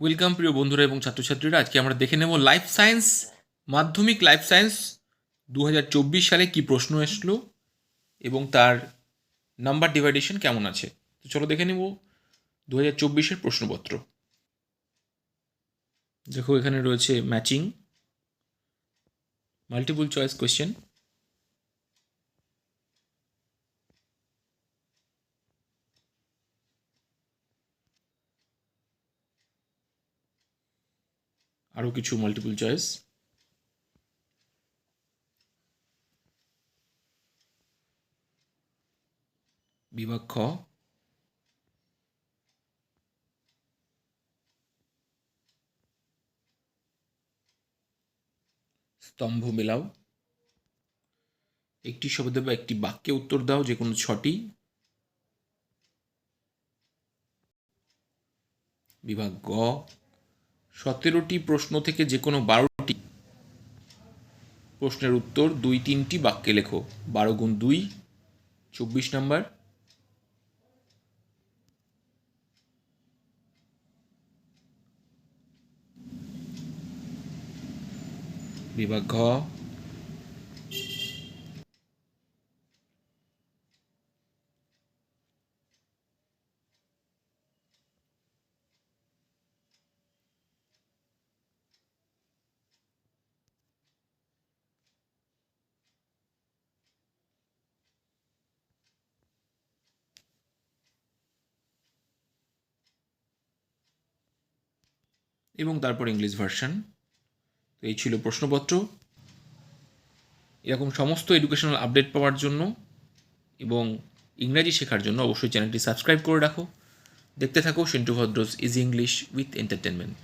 Welcome প্রিয় বন্ধুরা এবং ছাত্রছাত্রীরা। আজকে আমরা দেখে নেব life science Madhyamik life science দু হাজার চব্বিশ সালে কি প্রশ্ন এসলো এবং তার নাম্বার ডিভাইডেশন কেমন আছে। তো চলো দেখে নেব দু হাজার চব্বিশের প্রশ্নপত্র। দেখো, এখানে রয়েছে ম্যাচিং মাল্টিপল চয়েস কোয়েশ্চেন আরও কিছু মাল্টিপল চয়েস বিভাগ খ স্তম্ভ মেলাও। একটি শব্দে বা একটি বাক্যে উত্তর দাও, যে কোনো ছটি। বিভাগ গ। সতেরোটি প্রশ্ন থেকে যে কোনো বারোটি প্রশ্নের উত্তর দুই তিনটি বাক্যে লেখো। বারো গুণ দুই, চব্বিশ নম্বর। বিভাগ ঘ। এবং তারপর ইংলিশ ভার্সান তো এই ছিল প্রশ্নপত্র। এরকম সমস্ত এডুকেশনাল আপডেট পাওয়ার জন্য এবং ইংরাজি শেখার জন্য অবশ্যই চ্যানেলটি সাবস্ক্রাইব করে রাখো। দেখতে থাকো সিন্টু ভদ্রস ইজি ইংলিশ উইথ এন্টারটেনমেন্ট